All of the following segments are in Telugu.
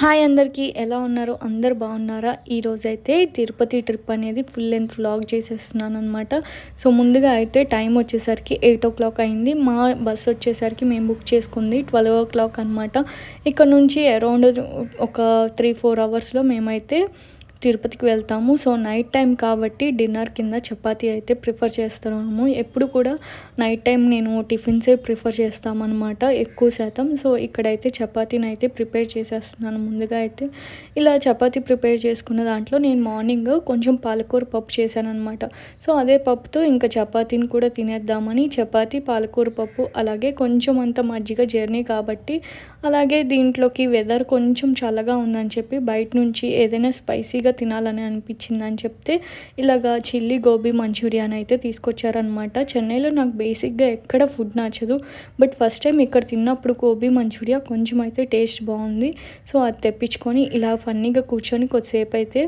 హాయ్ అందరికీ ఎలా ఉన్నారు? అందరు బాగున్నారా? ఈరోజైతే తిరుపతి ట్రిప్ అనేది ఫుల్ లెంత్ వ్లాగ్ చేసేస్తున్నాను అనమాట సో ముందుగా అయితే టైం వచ్చేసరికి ఎయిట్ ఓ క్లాక్ అయింది. మా బస్ వచ్చేసరికి మేము బుక్ చేసుకుంది ట్వెల్వ్ ఓ క్లాక్ అనమాట ఇక్కడ నుంచి అరౌండ్ ఒక త్రీ ఫోర్ అవర్స్లో మేమైతే తిరుపతికి వెళ్తాము. సో నైట్ టైం కాబట్టి డిన్నర్ కింద చపాతీ అయితే ప్రిఫర్ చేస్తున్నాము. ఎప్పుడు కూడా నైట్ టైం నేను టిఫిన్సే ప్రిఫర్ చేస్తామన్నమాట ఎక్కువ శాతం. సో ఇక్కడైతే చపాతీని అయితే ప్రిపేర్ చేసేస్తున్నాను ముందుగా అయితే. ఇలా చపాతీ ప్రిపేర్ చేసుకున్న దాంట్లో నేను మార్నింగ్ కొంచెం పాలకూర పప్పు చేశాను అనమాట సో అదే పప్పుతో ఇంకా చపాతీని కూడా తినేద్దామని చపాతీ పాలకూర పప్పు అలాగే కొంచెం అంత మజ్జిగ జర్నీ కాబట్టి అలాగే దీంట్లోకి వెదర్ కొంచెం చల్లగా ఉందని చెప్పి బయట నుంచి ఏదైనా స్పైసీగా మంచిగా తినాలని అనిపించింది అని చెప్తే ఇలాగా చిల్లీ గోబీ మంచూరియాని అయితే తీసుకొచ్చారనమాట చెన్నైలో నాకు బేసిక్గా ఎక్కడ ఫుడ్ నచ్చదు. బట్ ఫస్ట్ టైం ఇక్కడ తిన్నప్పుడు గోబీ మంచూరియా కొంచెం అయితే టేస్ట్ బాగుంది. సో అది తెప్పించుకొని ఇలా ఫన్నీగా కూర్చొని కొద్దిసేపు అయితే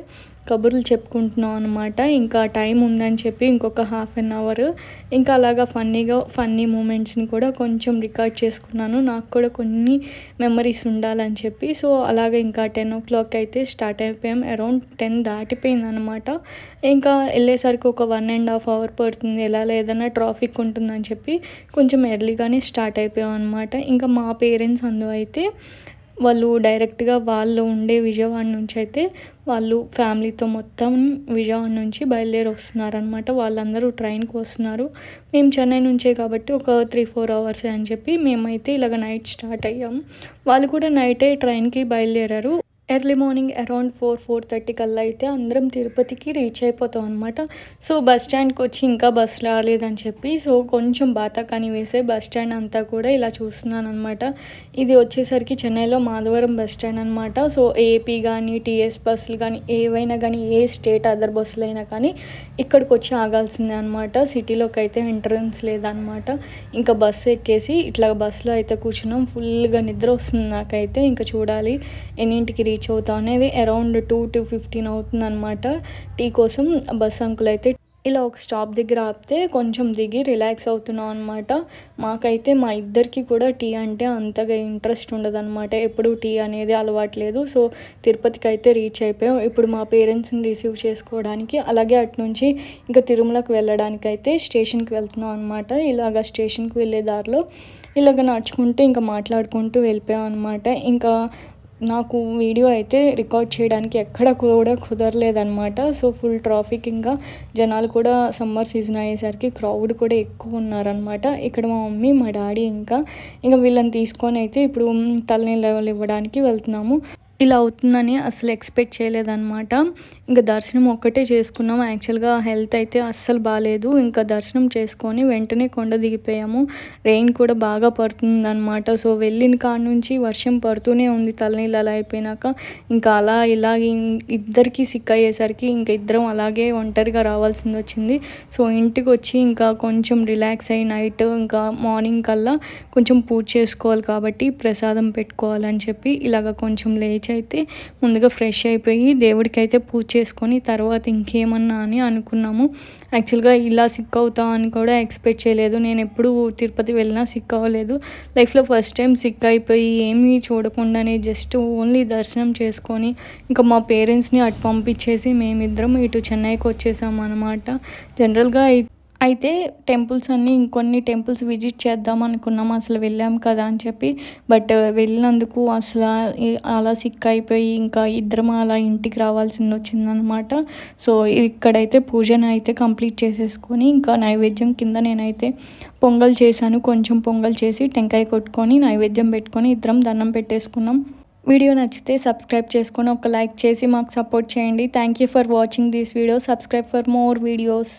కబుర్లు చెప్పుకుంటున్నాం అనమాట ఇంకా టైం ఉందని చెప్పి ఇంకొక హాఫ్ అన్ అవర్. ఇంకా అలాగా ఫన్నీగా ఫన్నీ మూమెంట్స్ని కూడా కొంచెం రికార్డ్ చేసుకున్నాను. నాకు కూడా కొన్ని మెమరీస్ ఉండాలని చెప్పి. సో అలాగే ఇంకా టెన్ ఓ క్లాక్ అయితే స్టార్ట్ అయిపోయాం. అరౌండ్ టెన్ దాటిపోయింది అనమాట ఇంకా వెళ్ళేసరికి ఒక వన్ అండ్ హాఫ్ అవర్ పడుతుంది. ఎలా లేదన్నా ట్రాఫిక్ ఉంటుందని చెప్పి కొంచెం ఎర్లీగానే స్టార్ట్ అయిపోయాం అనమాట ఇంకా మా పేరెంట్స్ అందు అయితే వాళ్ళు డైరెక్ట్గా వాళ్ళు ఉండే విజయవాడ నుంచి అయితే వాళ్ళు ఫ్యామిలీతో మొత్తం విజయవాడ నుంచి బయలుదేరి వస్తున్నారనమాట వాళ్ళందరూ ట్రైన్కి వస్తున్నారు. మేము చెన్నై నుంచే కాబట్టి ఒక త్రీ ఫోర్ అవర్స్ అని చెప్పి మేమైతే ఇలాగ నైట్ స్టార్ట్ అయ్యాం. వాళ్ళు కూడా నైటే ట్రైన్కి బయలుదేరారు. Early morning around four four thirty కల్లా అయితే అందరం తిరుపతికి రీచ్ అయిపోతాం అనమాట సో బస్ స్టాండ్కి వచ్చి ఇంకా బస్ రాలేదని చెప్పి సో కొంచెం బాతాకాని వేసే బస్ స్టాండ్ అంతా కూడా ఇలా చూస్తున్నాను అనమాట ఇది వచ్చేసరికి చెన్నైలో మాధవరం బస్ స్టాండ్ అనమాట సో ఏపీ కానీ టీఎస్ బస్సులు కానీ ఏవైనా కానీ ఏ స్టేట్ అదర్ బస్సులు అయినా కానీ ఇక్కడికి వచ్చి ఆగాల్సిందే అనమాట సిటీలోకి అయితే ఎంట్రన్స్ లేదనమాట ఇంకా బస్సు ఎక్కేసి ఇట్లా బస్సులో అయితే కూర్చున్నాం. ఫుల్గా నిద్ర వస్తుంది నాకైతే. ఇంకా చూడాలి ఎన్నింటికి రీచ్ అవుతాం అనేది అరౌండ్ టూ టు ఫిఫ్టీన్ అవుతుంది అనమాట టీ కోసం బస్ అంకుల్ అయితే ఇలా ఒక స్టాప్ దగ్గర ఆపితే కొంచెం దిగి రిలాక్స్ అవుతున్నాం అనమాట మాకైతే మా ఇద్దరికి కూడా టీ అంటే అంతగా ఇంట్రెస్ట్ ఉండదన్నమాట. ఎప్పుడు టీ అనేది అలవాట్లేదు సో తిరుపతికి అయితే రీచ్ అయిపోయాం. ఇప్పుడు మా పేరెంట్స్ని రిసీవ్ చేసుకోవడానికి అలాగే అటు నుంచి ఇంకా తిరుమలకు వెళ్ళడానికి అయితే స్టేషన్కి వెళ్తున్నాం అనమాట ఇలాగ స్టేషన్కి వెళ్ళే దారిలో ఇలాగ నడుచుకుంటూ ఇంకా మాట్లాడుకుంటూ వెళ్ళిపోయాం అనమాట ఇంకా నాకు వీడియో అయితే రికార్డ్ చేయడానికి ఎక్కడ కూడా కుదరలేదనమాట సో ఫుల్ ట్రాఫిక్ ఇంకా. జనాలు కూడా సమ్మర్ సీజన్ అయ్యేసరికి క్రౌడ్ కూడా ఎక్కువ ఉన్నారనమాట ఇక్కడ మా మమ్మీ మా డాడీ ఇంకా. ఇంకా వీళ్ళని తీసుకొని అయితే ఇప్పుడు తలనీళ్ళు ఇవ్వడానికి వెళ్తున్నాము. ఇలా అవుతుందని అసలు ఎక్స్పెక్ట్ చేయలేదన్నమాట. ఇంకా దర్శనం ఒక్కటే చేసుకున్నాం. యాక్చువల్గా హెల్త్ అయితే అస్సలు బాగాలేదు ఇంకా దర్శనం చేసుకొని వెంటనే కొండ దిగిపోయాము. రెయిన్ కూడా బాగా పడుతుందన్నమాట. సో వెళ్ళిన కాడ నుంచి వర్షం పడుతూనే ఉంది తలనీళ్ళు అలా అయిపోయినాక. ఇంకా అలా ఇలా ఇద్దరికి సిక్ అయ్యేసరికి ఇంకా ఇద్దరం అలాగే ఒంటరిగా రావాల్సింది వచ్చింది. సో ఇంటికి వచ్చి ఇంకా కొంచెం రిలాక్స్ అయ్యి నైట్ ఇంకా మార్నింగ్ కల్లా కొంచెం పూజ చేసుకోవాలి కాబట్టి ప్రసాదం పెట్టుకోవాలని చెప్పి ఇలాగ కొంచెం లేచి అయితే ముందుగా ఫ్రెష్ అయిపోయి దేవుడికి అయితే పూజ చేసుకొని తర్వాత ఇంకేమన్నా అని అనుకున్నాము. యాక్చువల్గా ఇలా సిక్ అవుతా అని కూడా ఎక్స్పెక్ట్ చేయలేదు. నేను ఎప్పుడు తిరుపతి వెళ్ళినా సిక్ అవ్వలేదు. లైఫ్లో ఫస్ట్ టైం సిక్ అయిపోయి ఏమీ చూడకుండానే జస్ట్ ఓన్లీ దర్శనం చేసుకొని ఇంకా మా పేరెంట్స్ని అటు పంపించేసి మేమిద్దరం ఇటు చెన్నైకి వచ్చేసాం అనమాట జనరల్గా అయితే టెంపుల్స్ అన్నీ ఇంకొన్ని టెంపుల్స్ విజిట్ చేద్దాం అనుకున్నాం అసలు వెళ్ళాం కదా అని చెప్పి. బట్ వెళ్ళినందుకు అసలు అలా సిక్ అయిపోయి ఇంకా ఇద్దరం అలా ఇంటికి రావాల్సింది వచ్చిందనమాట. సో ఇక్కడైతే పూజను అయితే కంప్లీట్ చేసేసుకొని ఇంకా నైవేద్యం కింద నేనైతే పొంగల్ చేశాను. కొంచెం పొంగల్ చేసి టెంకాయ కొట్టుకొని నైవేద్యం పెట్టుకొని ఇద్దరం దండం పెట్టేసుకున్నాం. వీడియో నచ్చితే సబ్స్క్రైబ్ చేసుకొని ఒక లైక్ చేసి మాకు సపోర్ట్ చేయండి. Thank you for watching this video. Subscribe for more videos.